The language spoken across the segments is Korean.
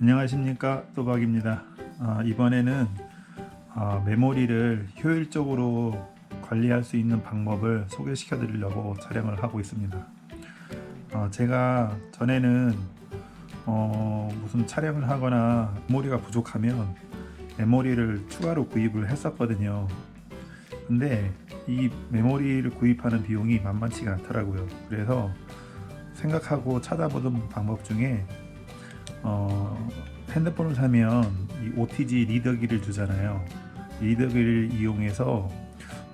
안녕하십니까 또박입니다. 아, 이번에는 아, 메모리를 효율적으로 관리할 수 있는 방법을 소개시켜 드리려고 촬영을 하고 있습니다. 아, 제가 전에는 어, 무슨 촬영을 하거나 메모리가 부족하면 메모리를 추가로 구입을 했었거든요. 근데 이 메모리를 구입하는 비용이 만만치가 않더라고요. 그래서 생각하고 찾아보던 방법 중에 어, 핸드폰을 사면 이 OTG 리더기를 주잖아요. 리더기를 이용해서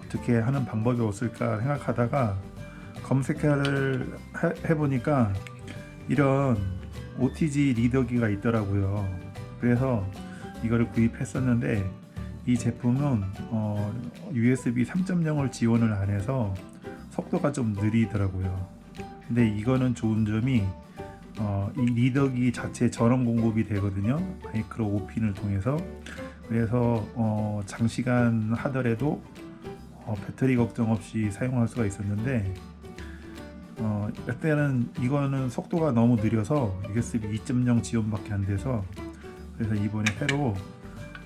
어떻게 하는 방법이 없을까 생각하다가 검색을 해- 해보니까 이런 OTG 리더기가 있더라고요. 그래서 이거를 구입했었는데 이 제품은 어, USB 3.0을 지원을 안 해서 속도가 좀 느리더라고요. 근데 이거는 좋은 점이 어, 이 리더기 자체 전원 공급이 되거든요. 마이크로 5핀을 통해서. 그래서 어, 장시간 하더라도 어, 배터리 걱정 없이 사용할 수가 있었는데 어, 그때는 이거는 속도가 너무 느려서 USB 2.0 지원밖에 안 돼서 그래서 이번에 새로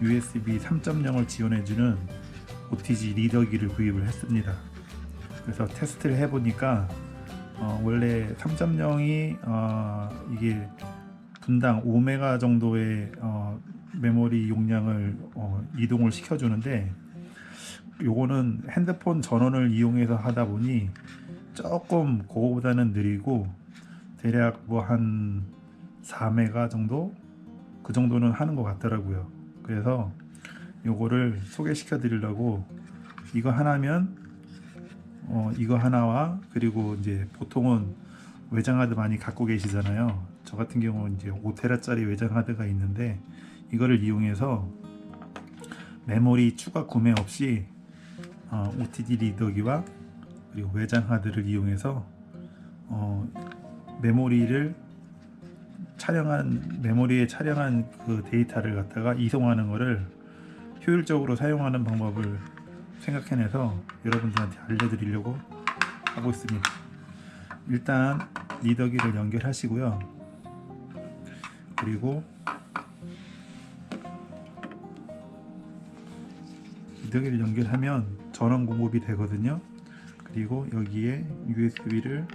USB 3.0을 지원해주는 OTG 리더기를 구입을 했습니다. 그래서 테스트를 해보니까 어, 원래 3.0이 어, 이게 분당 5메가 정도의 어, 메모리 용량을 어, 이동을 시켜주는데 요거는 핸드폰 전원을 이용해서 하다 보니 조금 그거보다는 느리고 대략 뭐 한 4메가 정도 그 정도는 하는 것 같더라고요. 그래서 요거를 소개시켜 드리려고 이거 하나면 어, 이거 하나와 그리고 이제 보통은 외장 하드 많이 갖고 계시잖아요. 저 같은 경우는 이제 5테라짜리 외장 하드가 있는데 이거를 이용해서 메모리 추가 구매 없이 어, OTG 리더기와 그리고 외장 하드를 이용해서 어, 메모리를 촬영한 메모리에 촬영한 그 데이터를 갖다가 이송하는 거를 효율적으로 사용하는 방법을 생각해내서 여러분들한테 알려드리려고 하고 있습니다. 일단 리더기를 연결하시고요. 그리고 리더기를 연결하면 전원 공급이 되거든요. 그리고 여기에 USB를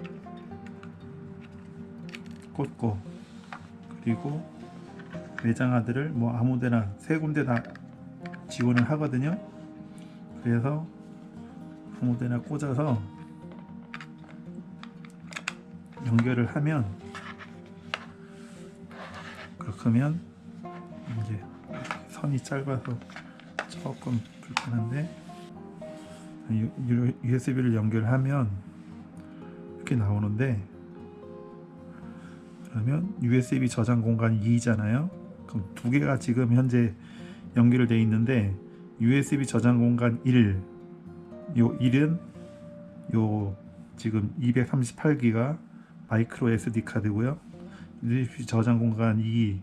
꽂고 그리고 매장 하드를 뭐 아무데나 세 군데 다 지원을 하거든요. 그래서 아무데나 꽂아서 연결을 하면 그렇게 하면 이제 선이 짧아서 조금 불편한데 USB를 연결하면 이렇게 나오는데 그러면 USB 저장 공간이 2잖아요. 그럼 두 개가 지금 현재 연결되어 있는데 USB 저장 공간 1, 요 1은 요 지금 238기가 마이크로 SD 카드고요. USB 저장 공간 2,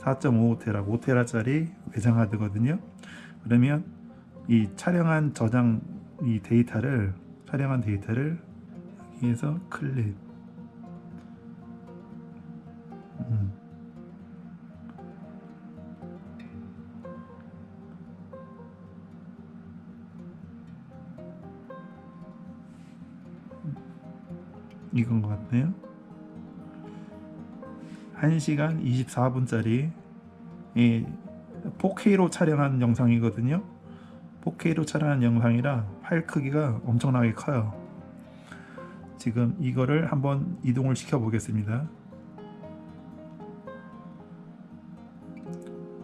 4.5테라, 5테라짜리 외장 하드거든요. 그러면 이 촬영한 저장 이 데이터를 촬영한 데이터를 여기에서 클립 이건 것 같네요. 1시간 24분짜리 이 4K로 촬영한 영상이거든요. 4K로 촬영한 영상이라 파일 크기가 엄청나게 커요. 지금 이거를 한번 이동을 시켜 보겠습니다.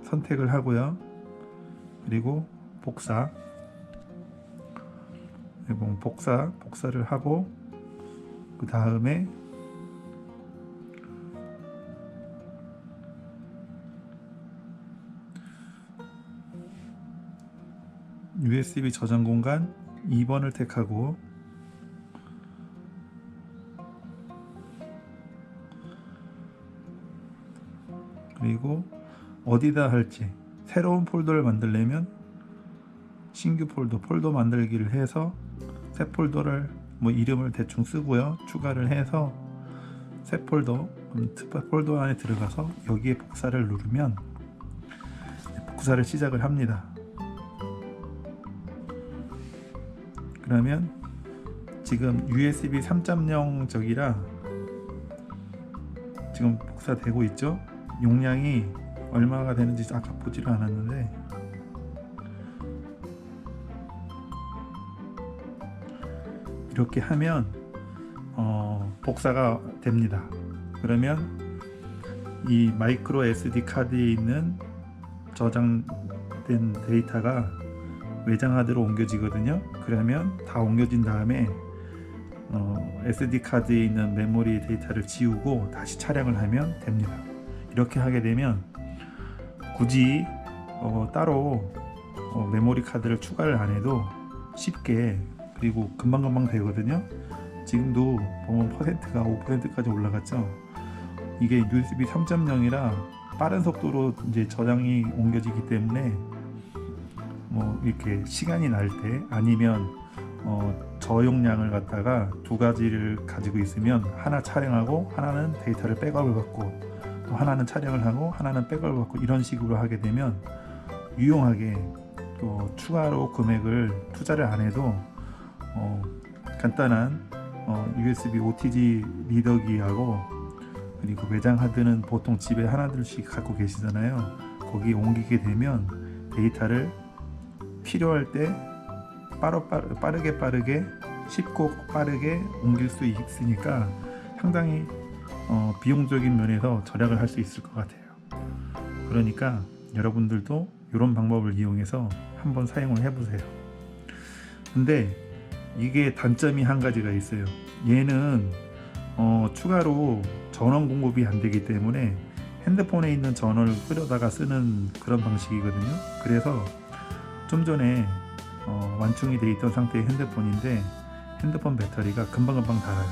선택을 하고요. 그리고 복사. 그리고 복사, 복사를 하고 그 다음에 USB 저장 공간 2번을 택하고 그리고 어디다 할지 새로운 폴더를 만들려면 신규 폴더 폴더 만들기를 해서 새 폴더를 뭐 이름을 대충 쓰고요 추가를 해서 새 폴더 특별 폴더 안에 들어가서 여기에 복사를 누르면 복사를 시작을 합니다. 그러면 지금 USB 3.0 저기라 지금 복사되고 있죠? 용량이 얼마가 되는지 아까 보지를 않았는데 이렇게 하면 어, 복사가 됩니다. 그러면 이 마이크로 SD 카드에 있는 저장된 데이터가 외장 하드로 옮겨지거든요. 그러면 다 옮겨진 다음에 어, SD 카드에 있는 메모리 데이터를 지우고 다시 촬영을 하면 됩니다. 이렇게 하게 되면 굳이 어, 따로 어, 메모리 카드를 추가를 안 해도 쉽게 그리고 금방금방 되거든요. 지금도 보면 퍼센트가 5%까지 올라갔죠. 이게 USB 3.0이라 빠른 속도로 이제 저장이 옮겨지기 때문에 뭐 이렇게 시간이 날 때 아니면 어, 저용량을 갖다가 두 가지를 가지고 있으면 하나 촬영하고 하나는 데이터를 백업을 받고 또 하나는 촬영을 하고 하나는 백업을 받고 이런 식으로 하게 되면 유용하게 또 추가로 금액을 투자를 안 해도 어, 간단한 어, USB OTG 리더기하고 그리고 외장 하드는 보통 집에 하나둘씩 갖고 계시잖아요. 거기 옮기게 되면 데이터를 필요할 때 빠르, 빠르, 빠르게 빠르게 쉽고 빠르게 옮길 수 있으니까 상당히 어, 비용적인 면에서 절약을 할 수 있을 것 같아요. 그러니까 여러분들도 이런 방법을 이용해서 한번 사용을 해보세요. 근데 이게 단점이 한 가지가 있어요. 얘는 어, 추가로 전원 공급이 안 되기 때문에 핸드폰에 있는 전원을 끌어다가 쓰는 그런 방식이거든요. 그래서 좀 전에 어, 완충이 돼 있던 상태의 핸드폰인데 핸드폰 배터리가 금방금방 닳아요.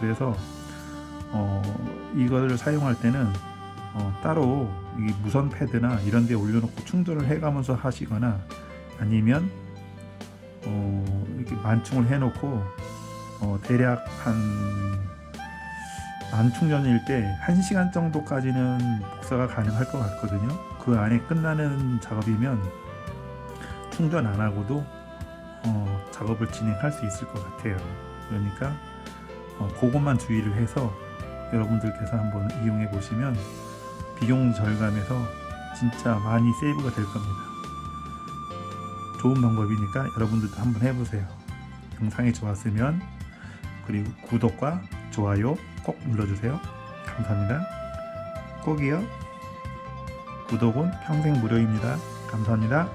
그래서 어, 이거를 사용할 때는 어, 따로 이 무선 패드나 이런 데 올려놓고 충전을 해가면서 하시거나 아니면 어, 이렇게 만충을 해놓고 어, 대략 한 안충전일 때 1시간 정도까지는 복사가 가능할 것 같거든요. 그 안에 끝나는 작업이면 충전 안 하고도 어, 작업을 진행할 수 있을 것 같아요. 그러니까 어, 그것만 주의를 해서 여러분들께서 한번 이용해 보시면 비용 절감에서 진짜 많이 세이브가 될 겁니다. 좋은 방법이니까 여러분들도 한번 해보세요. 영상이 좋았으면 그리고 구독과 좋아요 꼭 눌러주세요. 감사합니다. 꼭이요. 구독은 평생 무료입니다. 감사합니다.